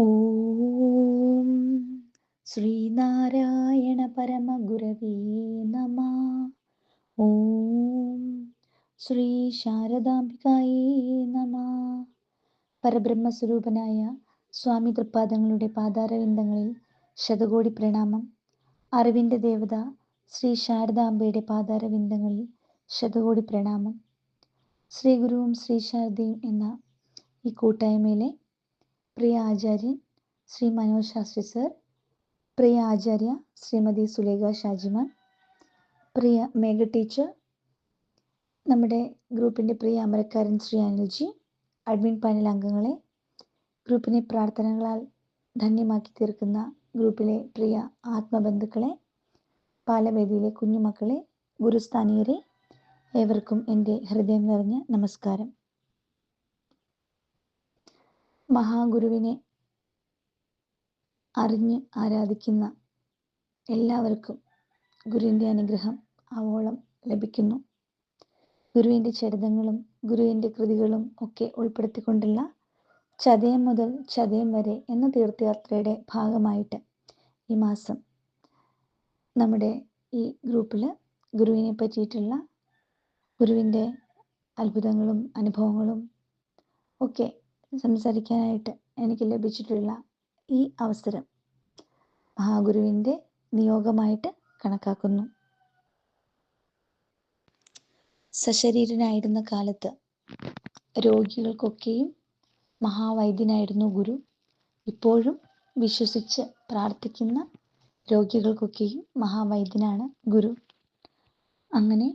ഓം ശ്രീനാരായണ പരമഗുരവേ നമ. ഓം ശ്രീ ശാരദാംബികായേ നമ. പരബ്രഹ്മസ്വരൂപനായ സ്വാമി തൃപ്പാദങ്ങളുടെ പാതാരവിന്ദങ്ങളിൽ ശതകോടി പ്രണാമം. അറിവിന്റെ ദേവത ശ്രീ ശാരദാംബയുടെ പാതാരവിന്ദങ്ങളിൽ ശതകോടി പ്രണാമം. ശ്രീ ഗുരുവും ശ്രീ ശാരദയും എന്ന ഈ കൂട്ടായ്മയിലെ പ്രിയ ആചാര്യൻ ശ്രീ മനോജ് ശാസ്ത്രി സർ പ്രിയ ആചാര്യ ശ്രീമതി സുലേഖ ഷാജിമാൻ പ്രിയ മേഘ ടീച്ചർ നമ്മുടെ ഗ്രൂപ്പിന്റെ പ്രിയ അമരക്കാരൻ ശ്രീ അനിൽജി അഡ്മിൻ പാനൽ അംഗങ്ങളെ ഗ്രൂപ്പിനെ പ്രാർത്ഥനകളാൽ ധന്യമാക്കി തീർക്കുന്ന ഗ്രൂപ്പിലെ പ്രിയ ആത്മബന്ധുക്കളെ പാലവേദിയിലെ കുഞ്ഞുമക്കളെ ഗുരുസ്ഥാനീയരെ ഏവർക്കും എന്റെ ഹൃദയം നിറഞ്ഞ നമസ്കാരം. മഹാഗുരുവിനെ അറിഞ്ഞ് ആരാധിക്കുന്ന എല്ലാവർക്കും ഗുരുവിന്റെ അനുഗ്രഹം ആവോളം ലഭിക്കുന്നു. ഗുരുവിന്റെ ചരിതങ്ങളും ഗുരുവിന്റെ കൃതികളും ഒക്കെ ഉൾപ്പെടുത്തിക്കൊണ്ടുള്ള ചതയം മുതൽ ചതയം വരെ എന്ന തീർത്ഥയാത്രയുടെ ഭാഗമായിട്ട് ഈ മാസം നമ്മുടെ ഈ ഗ്രൂപ്പിൽ ഗുരുവിനെ പറ്റിയിട്ടുള്ള ഗുരുവിന്റെ അത്ഭുതങ്ങളും അനുഭവങ്ങളും ഒക്കെ സംസാരിക്കാനായിട്ട് എനിക്ക് ലഭിച്ചിട്ടുള്ള ഈ അവസരം മഹാഗുരുവിന്റെ നിയോഗമായിട്ട് കണക്കാക്കുന്നു. സശരീരനായിരുന്ന കാലത്ത് രോഗികൾക്കൊക്കെയും മഹാവൈദ്യനായിരുന്നു ഗുരു. ഇപ്പോഴും വിശ്വസിച്ച് പ്രാർത്ഥിക്കുന്ന രോഗികൾക്കൊക്കെയും മഹാവൈദ്യനാണ് ഗുരു. അങ്ങനെ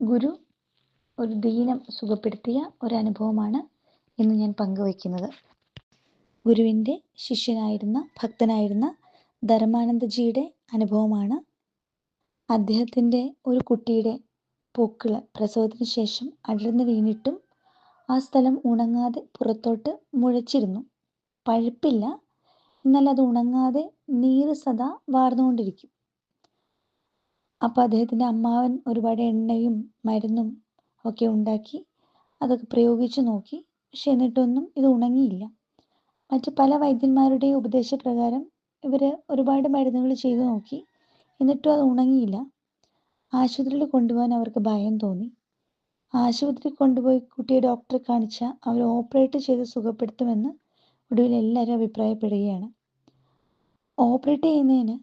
ഗുരു ഒരു ദീനം സുഖപ്പെടുത്തിയ ഒരു അനുഭവമാണ് ഇന്ന് ഞാൻ പങ്കുവയ്ക്കുന്നത്. ഗുരുവിന്റെ ശിഷ്യനായിരുന്ന ഭക്തനായിരുന്ന ധർമാനന്ദജിയുടെ അനുഭവമാണ്. അദ്ദേഹത്തിന്റെ ഒരു കുട്ടിയുടെ പൂക്കൾ പ്രസവത്തിന് ശേഷം അടർന്നു വീണിട്ടും ആ സ്ഥലം ഉണങ്ങാതെ പുറത്തോട്ട് മുഴച്ചിരുന്നു. പഴുപ്പില്ല. എന്നാൽ അത് ഉണങ്ങാതെ നീര് സദാ വാർന്നുകൊണ്ടിരിക്കും. അപ്പോൾ അദ്ദേഹത്തിന്റെ അമ്മാവൻ ഒരുപാട് എണ്ണയും മരുന്നും ഒക്കെ ഉണ്ടാക്കി അതൊക്കെ പ്രയോഗിച്ചു നോക്കി. പക്ഷെ എന്നിട്ടൊന്നും ഇത് ഉണങ്ങിയില്ല. മറ്റ് പല വൈദ്യന്മാരുടെയും ഉപദേശപ്രകാരം ഇവർ ഒരുപാട് മരുന്നുകൾ ചെയ്തു നോക്കി. എന്നിട്ടും അത് ഉണങ്ങിയില്ല. ആശുപത്രിയിൽ കൊണ്ടുപോകാൻ അവർക്ക് ഭയം തോന്നി. ആശുപത്രിയിൽ കൊണ്ടുപോയി കുട്ടിയെ ഡോക്ടറെ കാണിച്ച അവർ ഓപ്പറേറ്റ് ചെയ്ത് സുഖപ്പെടുത്തുമെന്ന് ഒടുവിൽ എല്ലാവരും അഭിപ്രായപ്പെടുകയാണ്. ഓപ്പറേറ്റ് ചെയ്യുന്നതിന്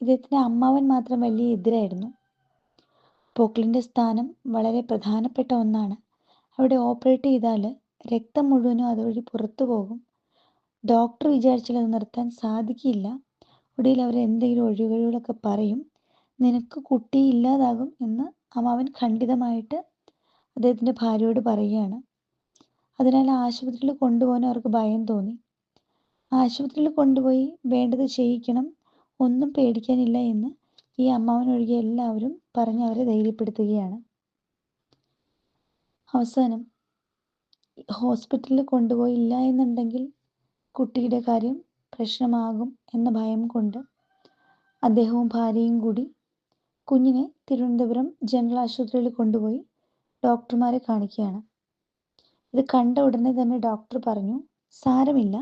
ഇദ്ദേഹത്തിന്റെ അമ്മാവൻ മാത്രം വലിയ എതിരായിരുന്നു. പൊക്കിളിന്റെ സ്ഥാനം വളരെ പ്രധാനപ്പെട്ട ഒന്നാണ്. അവിടെ ഓപ്പറേറ്റ് ചെയ്താൽ രക്തം മുഴുവനും അതുവഴി പുറത്തു പോകും. ഡോക്ടർ വിചാരിച്ചാൽ അത് നിർത്താൻ സാധിക്കില്ല. ഒടുവിൽ അവർ എന്തെങ്കിലും ഒഴികഴിവുകളൊക്കെ പറയും. നിനക്ക് കുട്ടി ഇല്ലാതാകും എന്ന് അമ്മാവൻ ഖണ്ഡിതമായിട്ട് അദ്ദേഹത്തിന്റെ ഭാര്യയോട് പറയുകയാണ്. അതിനാൽ ആശുപത്രിയിൽ കൊണ്ടുപോകാൻ അവർക്ക് ഭയം തോന്നി. ആശുപത്രിയിൽ കൊണ്ടുപോയി വേണ്ടത് ചെയ്യിക്കണം ഒന്നും പേടിക്കാനില്ല എന്ന് ഈ അമ്മാവൻ ഒഴികെ എല്ലാവരും പറഞ്ഞ് അവരെ ധൈര്യപ്പെടുത്തുകയാണ്. അവസാനം ഹോസ്പിറ്റലിൽ കൊണ്ടുപോയില്ല എന്നുണ്ടെങ്കിൽ കുട്ടിയുടെ കാര്യം പ്രശ്നമാകും എന്ന ഭയം കൊണ്ട് അദ്ദേഹവും ഭാര്യയും കൂടി കുഞ്ഞിനെ തിരുവനന്തപുരം ജനറൽ ആശുപത്രിയിൽ കൊണ്ടുപോയി ഡോക്ടർമാരെ കാണിക്കുകയാണ്. ഇത് കണ്ട ഉടനെ തന്നെ ഡോക്ടർ പറഞ്ഞു സാരമില്ല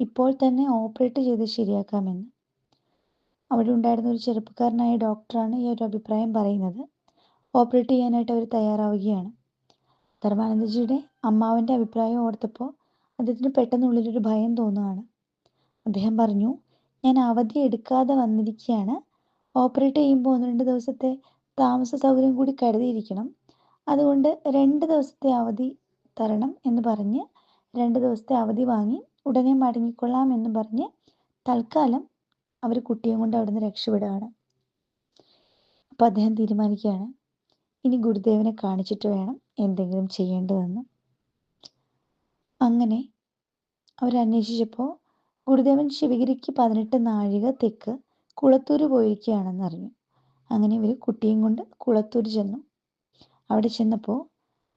ഇപ്പോൾ തന്നെ ഓപ്പറേറ്റ് ചെയ്ത് ശരിയാക്കാമെന്ന്. അവിടെ ഉണ്ടായിരുന്ന ഒരു ചെറുപ്പക്കാരനായ ഡോക്ടറാണ് ഈ ഒരു അഭിപ്രായം പറയുന്നത്. ഓപ്പറേറ്റ് ചെയ്യാനായിട്ട് അവർ തയ്യാറാവുകയാണ്. ധർമാനന്ദജിയുടെ അമ്മാവന്റെ അഭിപ്രായം ഓർത്തപ്പോൾ അദ്ദേഹത്തിന് പെട്ടെന്നുള്ളിലൊരു ഭയം തോന്നുകയാണ്. അദ്ദേഹം പറഞ്ഞു ഞാൻ അവധി എടുക്കാതെ വന്നിരിക്കുകയാണ് ഓപ്പറേറ്റ് ചെയ്യുമ്പോൾ ഒന്ന് രണ്ട് ദിവസത്തെ താമസ സൗകര്യം കൂടി കരുതിയിരിക്കണം. അതുകൊണ്ട് രണ്ട് ദിവസത്തെ അവധി തരണം എന്ന് പറഞ്ഞ് രണ്ട് ദിവസത്തെ അവധി വാങ്ങി ഉടനെ മടങ്ങിക്കൊള്ളാം എന്ന് പറഞ്ഞ് തൽക്കാലം അവർ കുട്ടിയെ കൊണ്ട് അവിടെ നിന്ന് രക്ഷപ്പെടുകയാണ്. അപ്പോൾ അദ്ദേഹം തീരുമാനിക്കുകയാണ് ഇനി ഗുരുദേവനെ കാണിച്ചിട്ട് വേണം. എന്തെങ്കിലും ചെയ്യേണ്ടതെന്ന്. അങ്ങനെ അവരന്വേഷിച്ചപ്പോൾ ഗുരുദേവൻ ശിവഗിരിക്ക് പതിനെട്ട് നാഴിക തെക്ക് കുളത്തൂർ പോയിരിക്കുകയാണെന്ന് അറിഞ്ഞു. അങ്ങനെ ഇവർ കുട്ടിയും കൊണ്ട് കുളത്തൂർ ചെന്നു. അവിടെ ചെന്നപ്പോൾ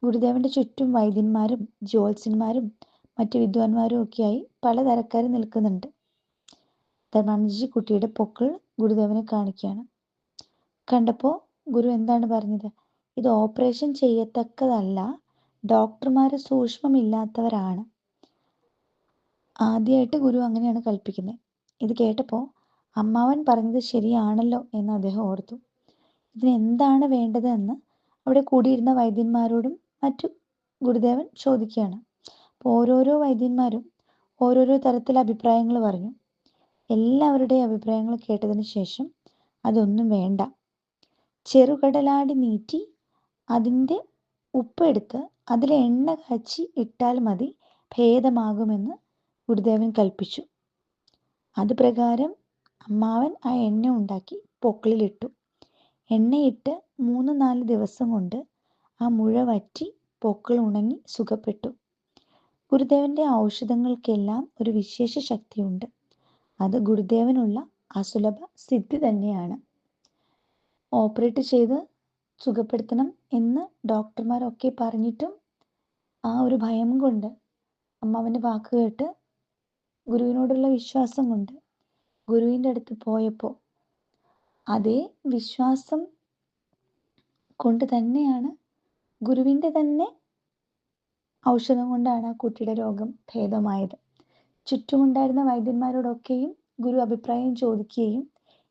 ഗുരുദേവന്റെ ചുറ്റും വൈദ്യന്മാരും ജ്യോത്സ്യന്മാരും മറ്റു വിദ്വാൻമാരും ഒക്കെയായി പലതരക്കാർ നിൽക്കുന്നുണ്ട്. ധർമാനന്ദജി കുട്ടിയുടെ പൊക്കിൾ ഗുരുദേവനെ കാണിക്കുകയാണ്. കണ്ടപ്പോൾ ഗുരു എന്താണ് പറഞ്ഞത്? ഇത് ഓപ്പറേഷൻ ചെയ്യത്തക്കതല്ല. ഡോക്ടർമാർ സൂക്ഷ്മമില്ലാത്തവരാണ്. ആദ്യമായിട്ട് ഗുരു അങ്ങനെയാണ് കൽപ്പിക്കുന്നത് ഇത് കേട്ടപ്പോൾ അമ്മാവൻ പറഞ്ഞത് ശരിയാണല്ലോ എന്ന് അദ്ദേഹം ഓർത്തു. ഇതിനെന്താണ് വേണ്ടതെന്ന് അവിടെ കൂടിയിരുന്ന വൈദ്യന്മാരോടും മറ്റു ഗുരുദേവൻ ചോദിക്കുകയാണ്. അപ്പോൾ ഓരോരോ വൈദ്യന്മാരും ഓരോരോ തരത്തിൽ അഭിപ്രായങ്ങൾ പറഞ്ഞു. എല്ലാവരുടെയും അഭിപ്രായങ്ങൾ കേട്ടതിന് ശേഷം അതൊന്നും വേണ്ട. ചെറുകടലാടി നീറ്റി അതിന്റെ ഉപ്പെടുത്ത് അതിൽ എണ്ണ കാച്ചി ഇട്ടാൽ മതി. ഭേദമാകുമെന്ന് ഗുരുദേവൻ കൽപ്പിച്ചു. അത് പ്രകാരം അമ്മാവൻ ആ എണ്ണ ഉണ്ടാക്കി പൊക്കിളിലിട്ടു എണ്ണയിട്ട് മൂന്ന് നാല് ദിവസം കൊണ്ട് ആ മുഴ വറ്റി പൊക്കിൾ ഉണങ്ങി സുഖപ്പെട്ടു. ഗുരുദേവന്റെ ഔഷധങ്ങൾക്കെല്ലാം ഒരു വിശേഷ ശക്തിയുണ്ട്. അത് ഗുരുദേവനുള്ള അസുലഭ സിദ്ധി തന്നെയാണ്. ഓപ്പറേറ്റ് ചെയ്ത് സുഖപ്പെടുത്തണം എന്ന് ഡോക്ടർമാരൊക്കെ പറഞ്ഞിട്ടും ആ ഒരു ഭയം കൊണ്ട് അമ്മാവന്റെ വാക്ക് കേട്ട് ഗുരുവിനോടുള്ള വിശ്വാസം കൊണ്ട് ഗുരുവിന്റെ അടുത്ത് പോയപ്പോൾ അതേ വിശ്വാസം കൊണ്ട് തന്നെയാണ് ഗുരുവിന്റെ തന്നെ ഔഷധം കൊണ്ടാണ് ആ കുട്ടിയുടെ രോഗം ഭേദമായത്. ചുറ്റുമുണ്ടായിരുന്ന വൈദ്യന്മാരോടൊക്കെയും ഗുരു അഭിപ്രായം ചോദിക്കുകയും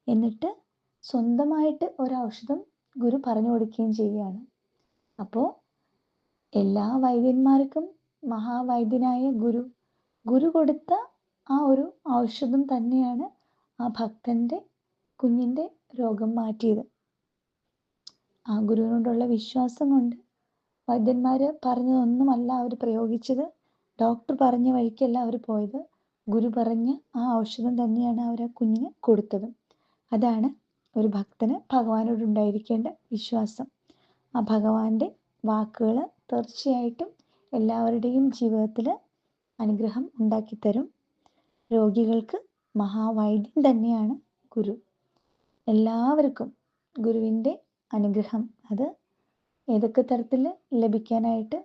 എന്നിട്ട് സ്വന്തമായിട്ട് ഒരു ഔഷധം ഗുരു പറഞ്ഞു കൊടുക്കുകയും ചെയ്യുകയാണ്. അപ്പോൾ എല്ലാ വൈദ്യന്മാർക്കും മഹാവൈദ്യനായ ഗുരു ഗുരു കൊടുത്ത ആ ഒരു ഔഷധം തന്നെയാണ് ആ ഭക്തന്റെ കുഞ്ഞിന്റെ രോഗം മാറ്റിയത്. ആ ഗുരുവിനോടുള്ള വിശ്വാസം കൊണ്ട് വൈദ്യന്മാർ പറഞ്ഞതൊന്നുമല്ല അവർ പ്രയോഗിച്ചത്. ഡോക്ടർ പറഞ്ഞ വഴിക്കല്ല അവർ പോയത്. ഗുരു പറഞ്ഞ ആ ഔഷധം തന്നെയാണ് അവർ ആ കുഞ്ഞിന് കൊടുത്തത്. അതാണ് ഒരു ഭക്തന് ഭഗവാനോട് ഉണ്ടായിരിക്കേണ്ട വിശ്വാസം. ആ ഭഗവാന്റെ വാക്കുകൾ തീർച്ചയായിട്ടും എല്ലാവരുടെയും ജീവിതത്തിൽ അനുഗ്രഹം ഉണ്ടാക്കിത്തരും. രോഗികൾക്ക് മഹാവൈദ്യൻ തന്നെയാണ് ഗുരു. എല്ലാവർക്കും ഗുരുവിന്റെ അനുഗ്രഹം. അത് ഏതൊക്കെ തരത്തിൽ ലഭിക്കാനായിട്ട്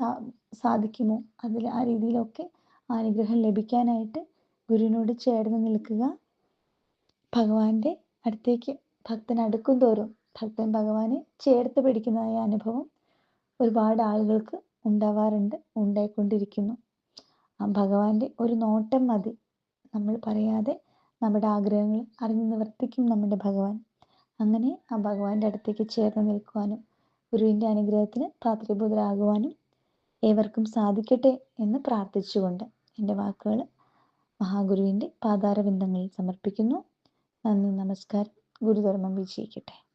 സാ സാധിക്കുമോ? അതിൽ ആ രീതിയിലൊക്കെ അനുഗ്രഹം ലഭിക്കാനായിട്ട് ഗുരുവിനോട് ചേർന്ന് നിൽക്കുക. ഭഗവാന്റെ അടുത്തേക്ക് ഭക്തൻ അടുക്കും തോറും ഭക്തൻ ഭഗവാനെ ചേർത്ത് പിടിക്കുന്നതായ അനുഭവം ഒരുപാട് ആളുകൾക്ക് ഉണ്ടാവാറുണ്ട് ഉണ്ടായിക്കൊണ്ടിരിക്കുന്നു. ആ ഭഗവാന്റെ ഒരു നോട്ടം മതി. നമ്മൾ പറയാതെ നമ്മുടെ ആഗ്രഹങ്ങൾ അറിഞ്ഞു നിവർത്തിക്കും നമ്മുടെ ഭഗവാൻ. അങ്ങനെ ആ ഭഗവാന്റെ അടുത്തേക്ക് ചേർന്ന് നിൽക്കുവാനും ഗുരുവിന്റെ അനുഗ്രഹത്തിന് പാത്രീഭൂതരാകുവാനും ഏവർക്കും സാധിക്കട്ടെ എന്ന് പ്രാർത്ഥിച്ചുകൊണ്ട് എന്റെ വാക്കുകൾ മഹാഗുരുവിന്റെ പാതാരബിന്ദങ്ങളിൽ സമർപ്പിക്കുന്നു. നന്ദി നമസ്കാരം. ഗുരുധർമ്മം വിജയിക്കട്ടെ